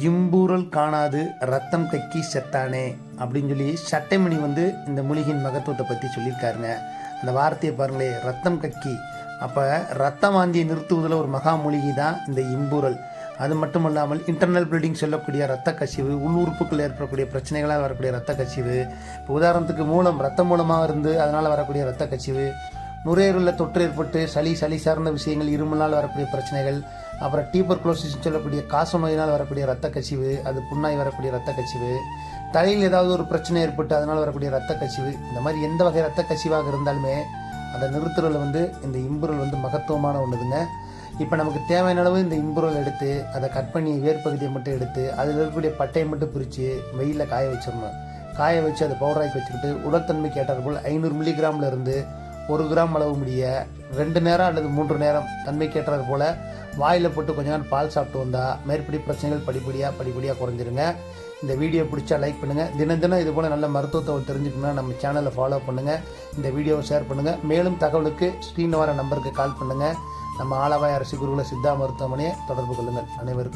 இம்பூரல் காணாது ரத்தம் கக்கி செத்தானே அப்படின்னு சொல்லி சட்டைமணி வந்து இந்த மூலிகையின் மகத்துவத்தை பற்றி சொல்லியிருக்காருங்க. அந்த வார்த்தையை பாருங்களே ரத்தம் கக்கி. அப்போ ரத்த வாந்தியை நிறுத்துவதில் ஒரு மகா மூலிகை தான் இந்த இம்பூரல் அது மட்டும் இல்லாமல் இன்டர்னல் ப்ளீடிங் சொல்லக்கூடிய ரத்த கசிவு உள்ளுறுப்புக்குள் ஏற்படக்கூடிய பிரச்சனைகளால் வரக்கூடிய ரத்த கசிவு. இப்போ உதாரணத்துக்கு மூலம் ரத்த மூலமாக இருந்து அதனால் வரக்கூடிய ரத்த கசிவு. நுரையீரலில் தொற்று ஏற்பட்டு சளி சளி சார்ந்த விஷயங்கள் இருமலால் வரக்கூடிய பிரச்சனைகள் அப்புறம் டீப்பர் குளோசிஸ் சொல்லக்கூடிய காச நோயினால் வரக்கூடிய ரத்த கசிவு அது புண்ணாய் வரக்கூடிய ரத்த கசிவு தலையில் ஏதாவது ஒரு பிரச்சனை ஏற்பட்டு அதனால் வரக்கூடிய ரத்த கசிவு இந்த மாதிரி எந்த வகை ரத்த கசிவாக இருந்தாலுமே அந்த நிறுத்துறதுல வந்து இந்த இம்புரல் வந்து மகத்துவமான ஒன்றுதுங்க இப்போ நமக்கு தேவையான அளவு இந்த இம்புரல் எடுத்து அதை கட் பண்ணி வேர்ப்பகுதியை மட்டும் எடுத்து அதில் இருக்கக்கூடிய பட்டையை மட்டும் பிரித்து வெயிலில் காய வச்சிடணும். காய வச்சு அதை பவுடராக்கி வச்சுக்கிட்டு உடற்தன்மைக்கு ஏற்றார் போல் ஐநூறு மில்லிகிராமில் இருந்து ஒரு கிராம் அளவு முடிய ரெண்டு நேரம் அல்லது மூன்று நேரம் தன்மைக்கு ஏற்றது போல் வாயில் போட்டு கொஞ்ச நேரம் பால் சாப்பிட்டு வந்தால் மேற்படி பிரச்சனைகள் படிப்படியாக படிப்படியாக குறைஞ்சிருங்க. இந்த வீடியோ பிடிச்சா லைக் பண்ணுங்கள் தினம் தினம் இது போல் நல்ல மருத்துவத்தை தெரிஞ்சுக்கணும்னா நம்ம சேனலை ஃபாலோ பண்ணுங்கள் இந்த வீடியோவை ஷேர் பண்ணுங்கள் மேலும் தகவலுக்கு ஸ்க்ரீன் வர நம்பருக்கு கால் பண்ணுங்கள் நம்ம ஆலவாய் அரசு குருகுல சித்தா மருத்துவமனையை தொடர்பு கொள்ளுங்கள். அனைவருக்கும்